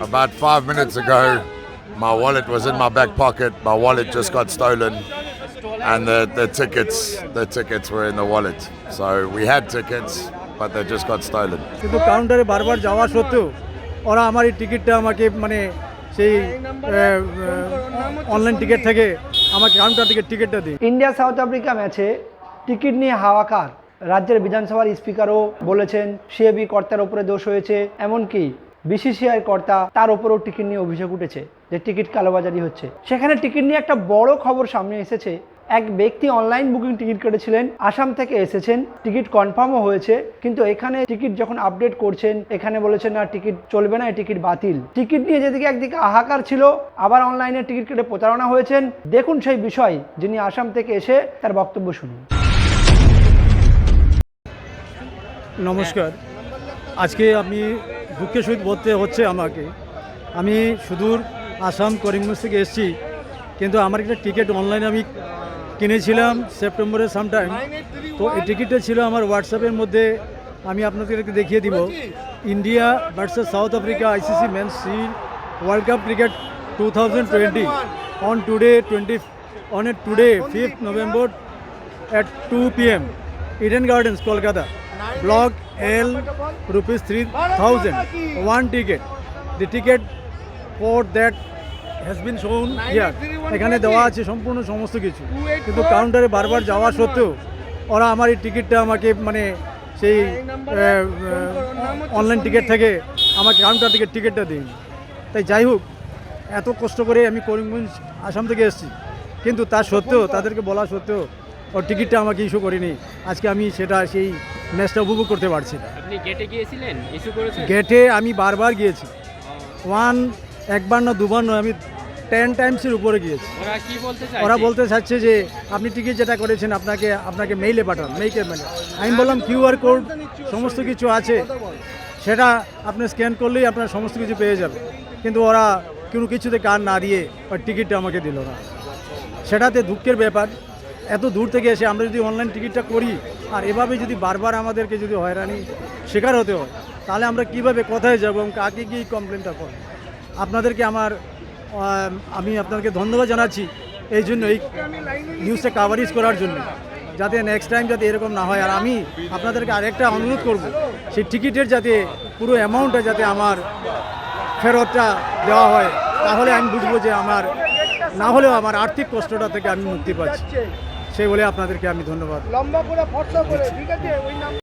About five minutes ago, my wallet was in my back pocket. My wallet just got stolen, and the, the tickets the tickets were in the wallet. So we had tickets, but they just got stolen. কিন্তু কাউন্টারে বারবার যাওয়া সত্ত্বেও ওরা আমার এই টিকিটটা আমাকে মানে সেই অনলাইন টিকিট থেকে আমাকে কাউন্টার থেকে টিকিটটা দিই ইন্ডিয়া সাউথ আফ্রিকা ম্যাচে টিকিট নিয়ে হাওয়াকার রাজ্যের বিধানসভার স্পিকারও বলেছেন সিএবি কর্তার ওপরে দোষ হয়েছে এমনকি বিসিসিআই কর্তা তার ওপরেও টিকিট নিয়ে অভিযোগ উঠেছে যে টিকিট কালোবাজারি হচ্ছে। সেখানে টিকিট নিয়ে একটা বড় খবর সামনে এসেছে। এক ব্যক্তি অনলাইন বুকিং টিকিট কেটেছিলেন, আসাম থেকে এসেছেন, টিকিট কনফার্মও হয়েছে, কিন্তু এখানে টিকিট যখন আপডেট করছেন, এখানে বলেছেন, না, টিকিট চলবে না টিকিট বাতিল। টিকিট নিয়ে যেদিকে একদিকে হাহাকার ছিল, আবার অনলাইনে টিকিট কেটে প্রতারণা হয়েছেন। দেখুন সেই বিষয়, যিনি আসাম থেকে এসে তার বক্তব্য শুনুন। নমস্কার। আজকে আমি দুঃখের সহিত বলতে হচ্ছে আমাকে। আমি সুদূর আসাম করিমগঞ্জ থেকে এসেছি। কিন্তু আমার একটা টিকিট অনলাইনে আমি কিনেছিলাম সেপ্টেম্বরে সামটাইম। তো এই টিকিটটা ছিল আমার হোয়াটসঅ্যাপের মধ্যে। আমি আপনাদেরকে দেখিয়ে দিব। India versus South Africa ICC men's C world cup cricket two thousand twenty. On today twenty on a today fifth November at 2 p.m. Eden Gardens, Kolkata. Block L, rupees 3000. One ticket. The ticket for that has been shown here. এখানে দেওয়া আছে সম্পূর্ণ সমস্ত কিছু কিন্তু কাউন্টারে বারবার যাওয়া সত্ত্বেও ওরা আমার এই টিকিটটা আমাকে মানে সেই অনলাইন টিকিট থেকে আমাকে কাউন্টার থেকে টিকিটটা দিন তাই যাই হোক এত কষ্ট করে আমি করিমগঞ্জ আসাম থেকে এসেছি কিন্তু তা সত্ত্বেও তাদেরকে বলা সত্ত্বেও ওর টিকিটটা আমাকে ইস্যু করেনি আজকে আমি সেটা সেই ম্যাচটা উপভোগ করতে পারছি না। আপনি গেটে গিয়েছিলেন? ইস্যু করেছেন? গেটে আমি বারবার গিয়েছি। ওয়ান একবার না দুবার নয় আমি টেন টাইমসের উপরে গিয়েছি। ওরা কি বলতে চায় ওরা বলতে চাচ্ছে যে আপনি টিকিট যেটা করেছেন আপনাকে আপনাকে মেইলে পাঠান মেইকে মেলে আমি বললাম কিউআর কোড সমস্ত কিছু আছে। সেটা আপনি স্ক্যান করলেই আপনার সমস্ত কিছু পেয়ে যাবে। কিন্তু ওরা কোনো কিছুতে কার না দিয়ে ওই টিকিটটা আমাকে দিল না। সেটাতে দুঃখের ব্যাপার এত দূর থেকে এসে আমরা যদি অনলাইন টিকিটটা করি, আর এভাবে যদি বারবার আমাদেরকে যদি হয়রানি শিকার হতে হয়, তাহলে আমরা কীভাবে কোথায় যাব এবং কাকে গিয়ে কমপ্লেনটা করব? আপনাদেরকে আমার, আমি আপনাদেরকে ধন্যবাদ জানাচ্ছি এই জন্য এই নিউজটা কাভারেজ করার জন্য। যাতে নেক্সট টাইম যাতে এরকম না হয়। আর আমি আপনাদেরকে আরেকটা অনুরোধ করব, সেই টিকিটের যাতে পুরো অ্যামাউন্টটা যাতে আমার ফেরতটা দেওয়া হয়, তাহলে আমি বুঝব যে আমার, না হলেও আমার আর্থিক কষ্টটা থেকে আমি মুক্তি পাচ্ছি। সেই বলে আপনাদেরকে আমি ধন্যবাদ। লম্বা করে ফর্সা করে ঠিক আছে? ওই নাম